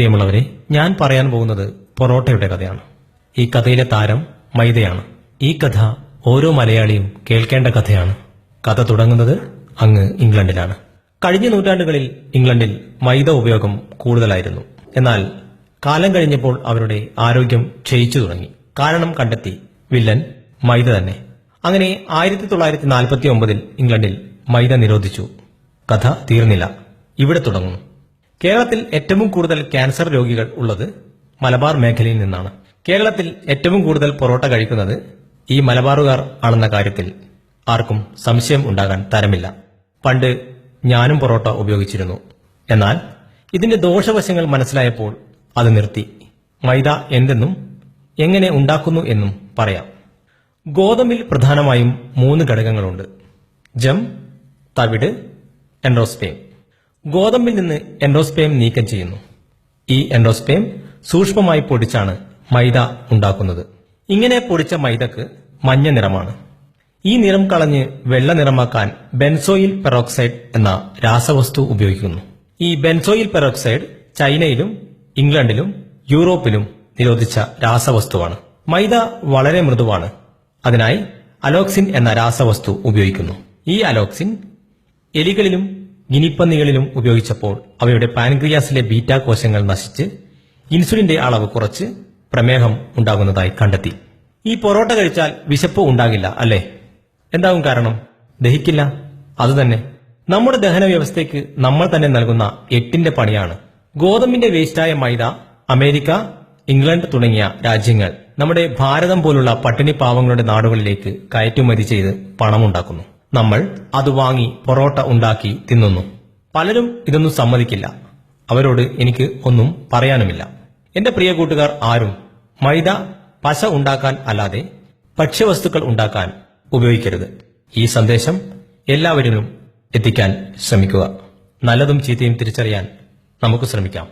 പ്രിയമുള്ളവരെ ഞാൻ പറയാൻ പോകുന്നത് പൊറോട്ടയുടെ കഥയാണ്. ഈ കഥയിലെ താരം മൈദയാണ്. ഈ കഥ ഓരോ മലയാളിയും കേൾക്കേണ്ട കഥയാണ്. കഥ തുടങ്ങുന്നത് അങ്ങ് ഇംഗ്ലണ്ടിലാണ്. കഴിഞ്ഞ നൂറ്റാണ്ടുകളിൽ ഇംഗ്ലണ്ടിൽ മൈദ ഉപയോഗം കൂടുതലായിരുന്നു. എന്നാൽ കാലം കഴിഞ്ഞപ്പോൾ അവരുടെ ആരോഗ്യം ക്ഷയിച്ചു തുടങ്ങി. കാരണം കണ്ടെത്തി വില്ലൻ മൈദ തന്നെ. അങ്ങനെ ആയിരത്തി തൊള്ളായിരത്തി നാൽപ്പത്തി ഒമ്പതിൽ ഇംഗ്ലണ്ടിൽ മൈദ നിരോധിച്ചു. കഥ തീർന്നില്ല. ഇവിടെ തുടങ്ങുന്നു. കേരളത്തിൽ ഏറ്റവും കൂടുതൽ ക്യാൻസർ രോഗികൾ ഉള്ളത് മലബാർ മേഖലയിൽ നിന്നാണ്. കേരളത്തിൽ ഏറ്റവും കൂടുതൽ പൊറോട്ട കഴിക്കുന്നത് ഈ മലബാറുകാർ ആണെന്ന കാര്യത്തിൽ ആർക്കും സംശയം ഉണ്ടാകാൻ തരമില്ല. പണ്ട് ഞാനും പൊറോട്ട ഉപയോഗിച്ചിരുന്നു. എന്നാൽ ഇതിന്റെ ദോഷവശങ്ങൾ മനസ്സിലായപ്പോൾ അത് നിർത്തി. മൈദ എന്തെന്നും എങ്ങനെ ഉണ്ടാക്കുന്നു എന്നും പറയാം. ഗോതമ്പിൽ പ്രധാനമായും മൂന്ന് ഘടകങ്ങളുണ്ട്. ജം തവിട് എൻഡോസ്പേം ഗോതമ്പിൽ നിന്ന് എൻഡോസ്പേം നീക്കം ചെയ്യുന്നു. ഈ എൻഡോസ്പേം സൂക്ഷ്മമായി പൊടിച്ചാണ് മൈദ ഉണ്ടാക്കുന്നത്. ഇങ്ങനെ പൊടിച്ച മൈദക്ക് മഞ്ഞ നിറമാണ്. ഈ നിറം കളഞ്ഞ് വെള്ള നിറമാക്കാൻ ബെൻസോയിൽ പെറോക്സൈഡ് എന്ന രാസവസ്തു ഉപയോഗിക്കുന്നു. ഈ ബെൻസോയിൽ പെറോക്സൈഡ് ചൈനയിലും ഇംഗ്ലണ്ടിലും യൂറോപ്പിലും നിരോധിച്ച രാസവസ്തുവാണ്. മൈദ വളരെ മൃദുവാണ്. അതിനായി അലോക്സിൻ എന്ന രാസവസ്തു ഉപയോഗിക്കുന്നു. ഈ അലോക്സിൻ എലികളിലും ഗിനിപ്പന്നികളിലും ഉപയോഗിച്ചപ്പോൾ അവയുടെ പാൻക്രിയാസിലെ ബീറ്റ കോശങ്ങൾ നശിച്ച് ഇൻസുലിന്റെ അളവ് കുറച്ച് പ്രമേഹം ഉണ്ടാകുന്നതായി കണ്ടെത്തി. ഈ പൊറോട്ട കഴിച്ചാൽ വിശപ്പ് ഉണ്ടാകില്ല അല്ലേ? എന്താകും കാരണം? ദഹിക്കില്ല. അതുതന്നെ നമ്മുടെ ദഹന വ്യവസ്ഥയ്ക്ക് നമ്മൾ തന്നെ നൽകുന്ന എട്ടിന്റെ പണിയാണ്. ഗോതമ്പിന്റെ വേസ്റ്റായ മൈദ അമേരിക്ക ഇംഗ്ലണ്ട് തുടങ്ങിയ രാജ്യങ്ങൾ നമ്മുടെ ഭാരതം പോലുള്ള പട്ടിണി പാവങ്ങളുടെ നാടുകളിലേക്ക് കയറ്റുമതി ചെയ്ത് പണമുണ്ടാക്കുന്നു. നമ്മൾ അത് വാങ്ങി പൊറോട്ട ഉണ്ടാക്കി തിന്നുന്നു. പലരും ഇതൊന്നും സമ്മതിക്കില്ല. അവരോട് എനിക്ക് ഒന്നും പറയാനുമില്ല. എന്റെ പ്രിയ കൂട്ടുകാർ ആരും മൈദ പശ ഉണ്ടാക്കാൻ അല്ലാതെ ഭക്ഷ്യവസ്തുക്കൾ ഉണ്ടാക്കാൻ ഉപയോഗിക്കരുത്. ഈ സന്ദേശം എല്ലാവരിലും എത്തിക്കാൻ ശ്രമിക്കുക. നല്ലതും ചീത്തയും തിരിച്ചറിയാൻ നമുക്ക് ശ്രമിക്കാം.